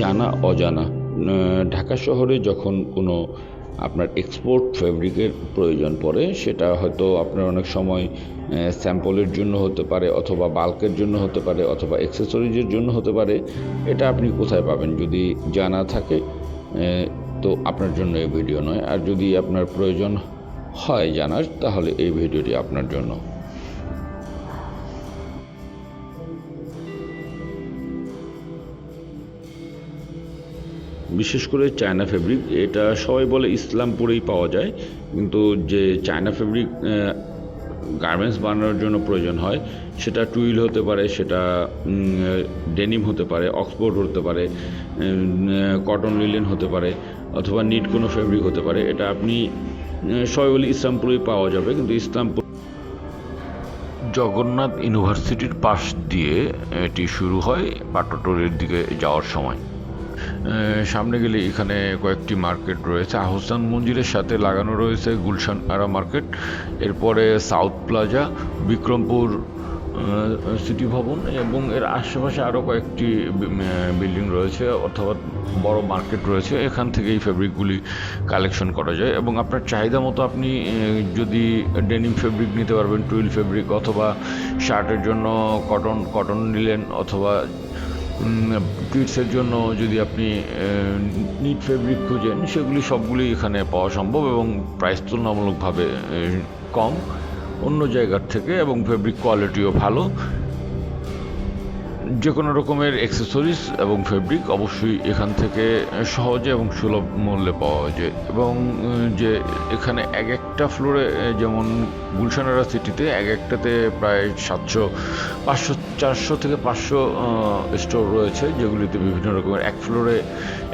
জানা, অজানা। ঢাকা শহরে যখন কোনো আপনার এক্সপোর্ট ফেব্রিকের প্রয়োজন পড়ে, সেটা হয়তো আপনার অনেক সময় স্যাম্পলের জন্য হতে পারে, অথবা বাল্কের জন্য হতে পারে, অথবা অ্যাক্সেসরিজের জন্য হতে পারে, এটা আপনি কোথায় পাবেন? যদি জানা থাকে তো আপনার জন্য এই ভিডিও নয়। আর যদি আপনার প্রয়োজন হয় জানার, তাহলে এই ভিডিওটি আপনার জন্য। বিশেষ করে চায়না ফেব্রিক, এটা সবাই বলে ইসলামপুরেই পাওয়া যায়, কিন্তু যে চায়না ফেব্রিক গার্মেন্টস বানানোর জন্য প্রয়োজন হয়, সেটা টুইল হতে পারে, সেটা ডেনিম হতে পারে, অক্সফোর্ড হতে পারে কটন লিলেন হতে পারে, অথবা নিট কোনো ফেব্রিক হতে পারে, এটা আপনি সবাই বলে ইসলামপুরেই পাওয়া যাবে, কিন্তু ইসলামপুর জগন্নাথ ইউনিভার্সিটির পাশ দিয়ে এটি শুরু হয় পাটটোরের দিকে যাওয়ার সময়। সামনে গেলে এখানে কয়েকটি মার্কেট রয়েছে। আহসান মঞ্জিরের সাথে লাগানো রয়েছে গুলশান আরা মার্কেট। এরপরে সাউথ প্লাজা, বিক্রমপুর সিটি ভবন এবং এর আশেপাশে আরও কয়েকটি বিল্ডিং রয়েছে অথবা বড় মার্কেট রয়েছে। এখান থেকে এই ফেব্রিকগুলি কালেকশন করা যায় এবং আপনার চাহিদা মতো আপনি যদি ডেনিম ফেব্রিক নিতে পারবেন, টুইল ফেব্রিক অথবা শার্টের জন্য কটন কটন নিলেন অথবা কিডসের জন্য যদি আপনি নিট ফেব্রিক খুঁজেন, সেগুলি সবগুলি এখানে পাওয়া সম্ভব এবং প্রাইস তুলনামূলকভাবে কম। অন্য জায়গার থেকে এবং ফেব্রিক কোয়ালিটিও ভালো। যে কোনো রকমের অ্যাক্সেসরিজ এবং ফেব্রিক অবশ্যই এখান থেকে সহজে এবং সুলভ মূল্যে পাওয়া যায়। এবং যে এখানে এক একটা ফ্লোরে যেমন গুলশানারা সিটিতে এক একটাতে প্রায় সাতশো, পাঁচশো, চারশো থেকে পাঁচশো স্টোর রয়েছে, যেগুলিতে বিভিন্ন রকমের এক ফ্লোরে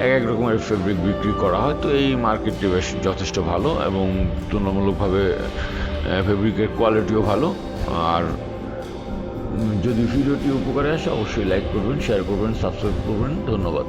এক এক রকমের ফেব্রিক বিক্রি করা হয়। তো এই মার্কেটটি বেশ যথেষ্ট ভালো এবং তুলনামূলকভাবে ফেব্রিকের কোয়ালিটিও ভালো। আর যদি ভিডিওটি উপকারে আসে অবশ্যই লাইক করবেন শেয়ার করবেন সাবস্ক্রাইব করবেন। ধন্যবাদ।